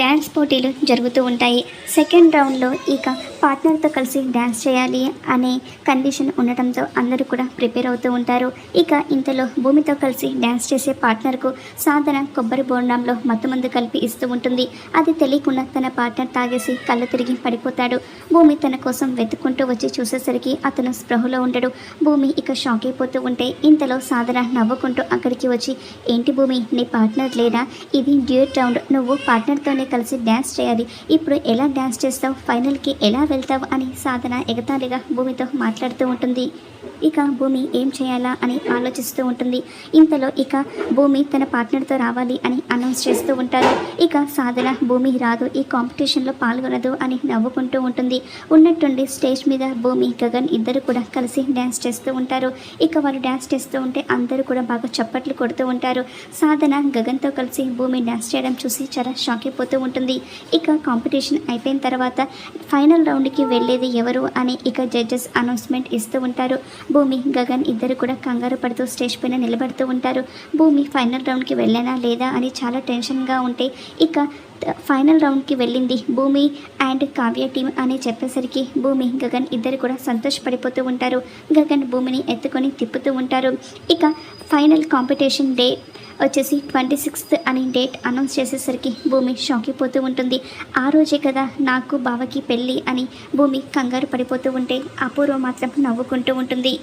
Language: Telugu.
డ్యాన్స్ పోటీలు జరుగుతూ ఉంటాయి. సెకండ్ రౌండ్లో ఇక పార్ట్నర్తో కలిసి డ్యాన్స్ చేయాలి అనే కండిషన్ ఉండటంతో అందరూ కూడా ప్రిపేర్ అవుతూ ఉంటారు. ఇక ఇంతలో భూమితో కలిసి డ్యాన్స్ చేసే పార్ట్నర్కు సాధన కొబ్బరి బోండంలో మత్తుమందు కలిపి ఇస్తూ ఉంటుంది. అది తెలియకుండా తన పార్ట్నర్ తాగేసి కళ్ళు తిరిగి పడిపోతాడు. భూమి తన కోసం వెతుక్కుంటూ వచ్చి చూసేసరికి అతను స్పృహలో ఉండడు. భూమి ఇక షాక్ అయిపోతూ ఉంటే ఇంతలో సాధన నవ్వుకుంటూ అక్కడికి వచ్చి ఏంటి భూమి నీ పార్ట్నర్ లేదా ఇది డ్యూట్ రౌండ్. నువ్వు పార్ట్నర్తోనే కలిసి డ్యాన్స్ చేయాలి. ఇప్పుడు ఎలా డ్యాన్స్ చేస్తావు? ఫైనల్కి ఎలా వెళ్తావు అని సాధన ఎగతాళిగా భూమితో మాట్లాడుతూ ఉంటుంది. ఇక భూమి ఏం చేయాలా అని ఆలోచిస్తూ ఉంటుంది. ఇంతలో ఇక భూమి తన పార్ట్నర్తో రావాలి అని అనౌన్స్ చేస్తూ ఉంటారు ఇక సాధన భూమి రాదు ఈ కాంపిటీషన్లో పాల్గొనదు అని నవ్వుకుంటూ ఉంటుంది. ఉన్నట్టుండి స్టేజ్ మీద భూమి గగన్ ఇద్దరు కూడా కలిసి డ్యాన్స్ చేస్తూ ఉంటారు. ఇక వాళ్ళు డ్యాన్స్ చేస్తూ ఉంటే అందరూ కూడా బాగా చప్పట్లు కొడుతూ ఉంటారు. సాధన గగన్తో కలిసి భూమి డ్యాన్స్ చేయడం చూసి చాలా షాక్ అయిపోతూ ఉంటుంది. ఇక కాంపిటీషన్ అయిపోయిన తర్వాత ఫైనల్ రౌండ్ రౌండ్కి వెళ్ళేది ఎవరు అని ఇక జడ్జెస్ అనౌన్స్మెంట్ ఇస్తూ ఉంటారు. భూమి గగన్ ఇద్దరు కూడా కంగారు పడుతూ స్టేజ్ పైన నిలబడుతూ ఉంటారు. భూమి ఫైనల్ రౌండ్కి వెళ్ళానా లేదా అని చాలా టెన్షన్గా ఉంటే ఇక ఫైనల్ రౌండ్కి వెళ్ళింది భూమి అండ్ కావ్య టీం అని చెప్పేసరికి భూమి గగన్ ఇద్దరు కూడా సంతోషపడిపోతూ ఉంటారు. గగన్ భూమిని ఎత్తుకొని తిప్పుతూ ఉంటారు. ఇక ఫైనల్ కాంపిటీషన్ డే వచ్చేసి ట్వంటీ సిక్స్త్ అని డేట్ అనౌన్స్ చేసేసరికి భూమి షాక్ అయిపోతూ ఉంటుంది. ఆ రోజే కదా నాకు బావకి పెళ్ళి అని భూమి కంగారు పడిపోతూ ఉంటే అపూర్వ మాత్రం నవ్వుకుంటూ ఉంటుంది.